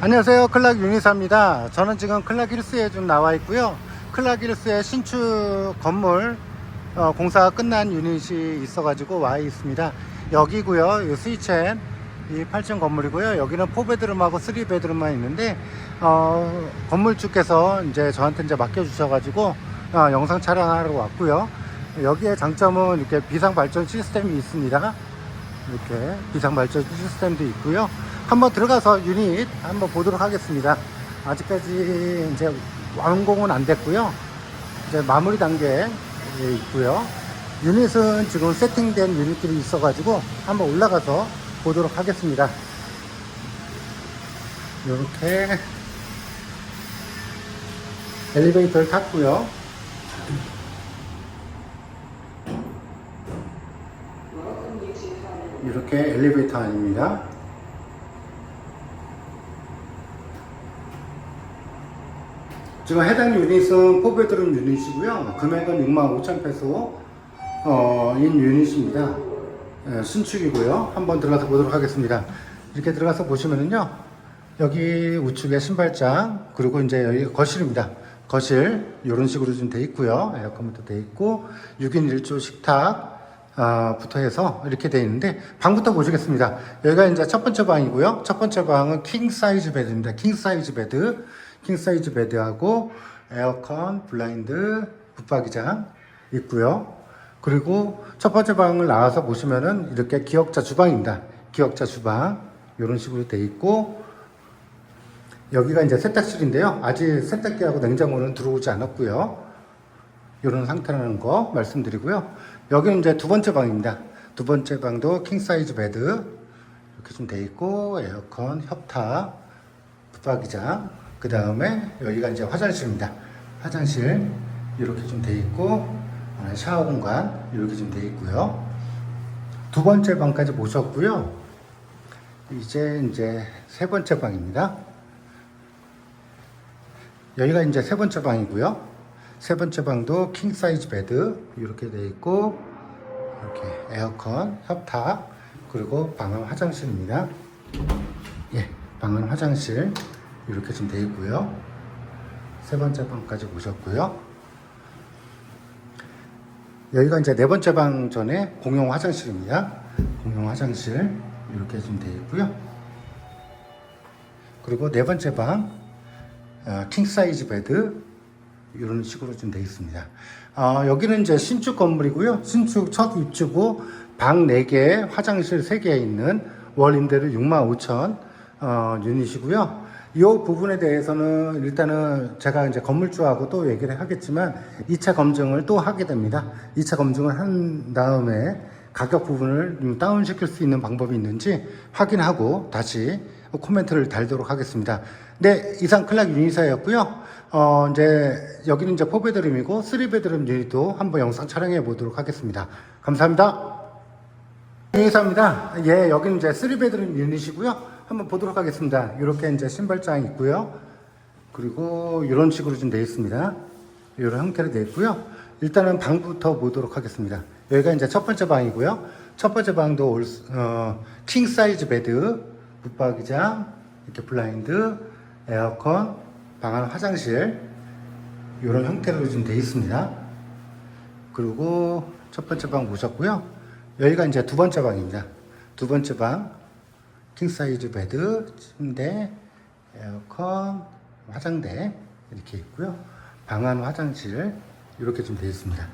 안녕하세요. 클락 유니사입니다. 저는 지금 클락 힐스에 좀 나와 있고요. 클락 힐스의 신축 건물 어, 공사가 끝난 유닛이 있어 가지고 와 있습니다. 여기고요. 이 스위첸 이 8층 건물이고요. 여기는 4베드룸하고 3베드룸만 있는데 어, 건물주께서 이제 저한테 이제 맡겨 주셔 가지고 어, 영상 촬영하러 왔고요. 여기에 장점은 이렇게 비상 발전 시스템이 있습니다. 이렇게 비상 발전 시스템도 있고요. 한번 들어가서 유닛 한번 보도록 하겠습니다. 아직까지 이제 완공은 안 됐고요. 이제 마무리 단계에 있고요. 유닛은 지금 세팅된 유닛들이 있어가지고 한번 올라가서 보도록 하겠습니다. 이렇게 엘리베이터를 탔고요. 이렇게 엘리베이터 아닙니다. 지금 해당 유닛은 4베드룸 유닛이고요. 금액은 65,000페소 어, 인 유닛입니다. 예, 신축이고요. 한번 들어가서 보도록 하겠습니다. 이렇게 들어가서 보시면은요. 여기 우측에 신발장 그리고 이제 여기 거실입니다. 거실 이런 식으로 좀 돼 있고요. 에어컨부터 돼 있고 6인 1조 식탁 아, 부터 해서 이렇게 돼 있는데 방부터 보시겠습니다. 여기가 이제 첫 번째 방이고요. 첫 번째 방은 킹 사이즈 베드입니다. 킹 사이즈 베드, 킹 사이즈 베드하고 에어컨, 블라인드, 붙박이장 있고요. 그리고 첫 번째 방을 나와서 보시면은 이렇게 기역자 주방입니다. 기역자 주방 이런 식으로 돼 있고 여기가 이제 세탁실인데요. 아직 세탁기하고 냉장고는 들어오지 않았고요. 이런 상태라는 거 말씀드리고요. 여기는 이제 두 번째 방입니다. 두 번째 방도 킹 사이즈 베드 이렇게 좀 돼 있고 에어컨, 협탁, 붙박이장 그 다음에 여기가 이제 화장실입니다. 화장실 이렇게 좀 돼 있고 어, 샤워 공간 이렇게 좀 돼 있고요. 두 번째 방까지 보셨고요. 이제 이제 세 번째 방입니다. 여기가 이제 세 번째 방이고요. 세 번째 방도 킹 사이즈 베드 이렇게 돼 있고 이렇게 에어컨, 협탁 그리고 방은 화장실입니다. 예, 방은 화장실 이렇게 좀 돼 있고요. 세 번째 방까지 보셨고요. 여기가 이제 네 번째 방 전에 공용 화장실입니다. 공용 화장실 이렇게 좀 돼 있고요. 그리고 네 번째 방 어, 킹 사이즈 베드 이런 식으로 좀 되어 있습니다. 어, 여기는 이제 신축 건물이고요. 신축 첫 입주고 방 4개, 화장실 3개 있는 월 임대료 65,000 어, 유닛이고요. 이 부분에 대해서는 일단은 제가 이제 건물주하고 또 얘기를 하겠지만 2차 검증을 또 하게 됩니다. 2차 검증을 한 다음에 가격 부분을 좀 다운시킬 수 있는 방법이 있는지 확인하고 다시 코멘트를 달도록 하겠습니다. 네, 이상 클락 유니사였고요. 어, 이제 여기는 이제 4베드룸이고 3베드룸 유닛도 한번 영상 촬영해 보도록 하겠습니다. 감사합니다. 유니사입니다. 예, 여기는 이제 3베드룸 유닛이고요. 한번 보도록 하겠습니다. 이렇게 이제 신발장이 있고요. 그리고 이런 식으로 좀 되어 있습니다. 이런 형태로 되어 있고요. 일단은 방부터 보도록 하겠습니다. 여기가 이제 첫 번째 방이고요. 첫 번째 방도 올, 어, 킹 사이즈 베드, 붙박이장, 이렇게 블라인드, 에어컨, 방 안 화장실 이런 형태로 좀 되어 있습니다. 그리고 첫 번째 방 보셨고요. 여기가 이제 두 번째 방입니다. 두 번째 방, 킹 사이즈 베드, 침대, 에어컨, 화장대 이렇게 있고요. 방안 화장실 이렇게 좀 되어 있습니다.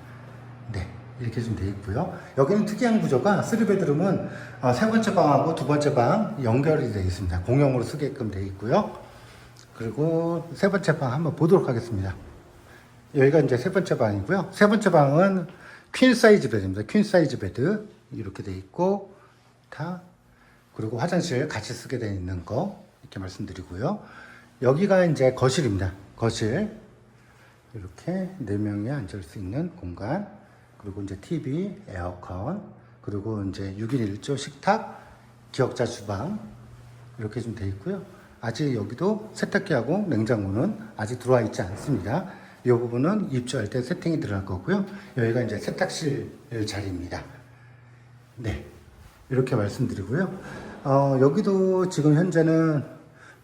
네. 이렇게 좀 되어 있고요. 여기는 특이한 구조가 3베드룸은 어, 세 번째 방하고 두 번째 방 연결이 되어 있습니다. 공용으로 쓰게끔 되어 있고요. 그리고 세 번째 방 한번 보도록 하겠습니다. 여기가 이제 세 번째 방이고요. 세 번째 방은 퀸 사이즈 베드입니다. 퀸 사이즈 베드 이렇게 되어 있고 다 그리고 화장실 같이 쓰게 되어 있는 거 이렇게 말씀드리고요. 여기가 이제 거실입니다. 거실 이렇게 네 명이 앉을 수 있는 공간 그리고 이제 TV, 에어컨 그리고 이제 6인 1조 식탁, 기역자 주방 이렇게 좀 돼 있고요. 아직 여기도 세탁기하고 냉장고는 아직 들어와 있지 않습니다. 이 부분은 입주할 때 세팅이 들어갈 거고요. 여기가 이제 세탁실 자리입니다. 네. 이렇게 말씀드리고요. 어, 여기도 지금 현재는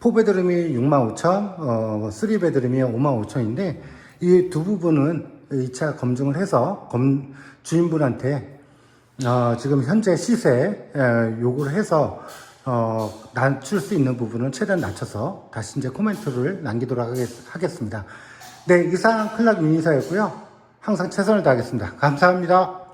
4베드룸이 65,000, 어, 3베드룸이 55,000인데 이 두 부분은 2차 검증을 해서 검, 주인분한테 어, 지금 현재 시세 에, 요구를 해서 어, 낮출 수 있는 부분은 최대한 낮춰서 다시 이제 코멘트를 남기도록 하겠, 하겠습니다. 네, 이상 클락 유니사였고요. 항상 최선을 다하겠습니다. 감사합니다.